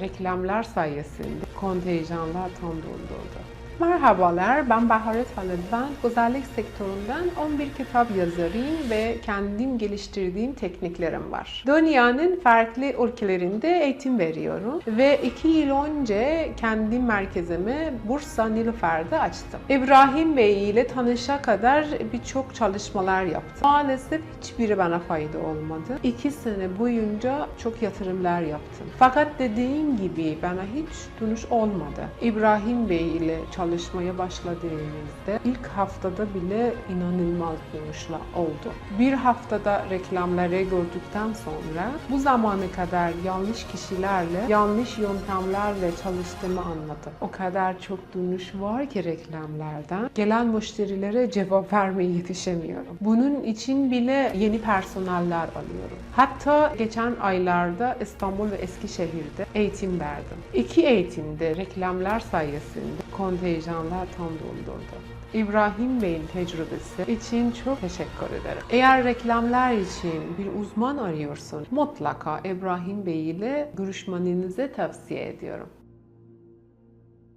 Reklamlar sayesinde kontenjanlar tam doldurdu. Merhabalar, ben Baharet Halil. Ben güzellik sektöründen 11 kitap yazarıyım ve kendim geliştirdiğim tekniklerim var. Dünyanın farklı ülkelerinde eğitim veriyorum ve 2 yıl önce kendi merkezimi Bursa Nilüfer'de açtım. İbrahim Bey ile tanışa kadar birçok çalışmalar yaptım. Maalesef hiçbiri bana fayda olmadı. 2 sene boyunca çok yatırımlar yaptım. Fakat dediğim gibi bana hiç dönüş olmadı. İbrahim Bey ile çalışmaya başladığımızda ilk haftada bile inanılmaz dönüşler oldu. Bir haftada reklamları gördükten sonra bu zamana kadar yanlış kişilerle, yanlış yöntemlerle çalıştığımı anladım. O kadar çok dönüş var ki reklamlardan. Gelen müşterilere cevap vermeye yetişemiyorum. Bunun için bile yeni personeller alıyorum. Hatta geçen aylarda İstanbul ve Eskişehir'de eğitim verdim. İki eğitimde reklamlar sayesinde kontenjanlar tam doldurdu. İbrahim Bey'in tecrübesi için çok teşekkür ederim. Eğer reklamlar için bir uzman arıyorsun, mutlaka İbrahim Bey ile görüşmenizi tavsiye ediyorum.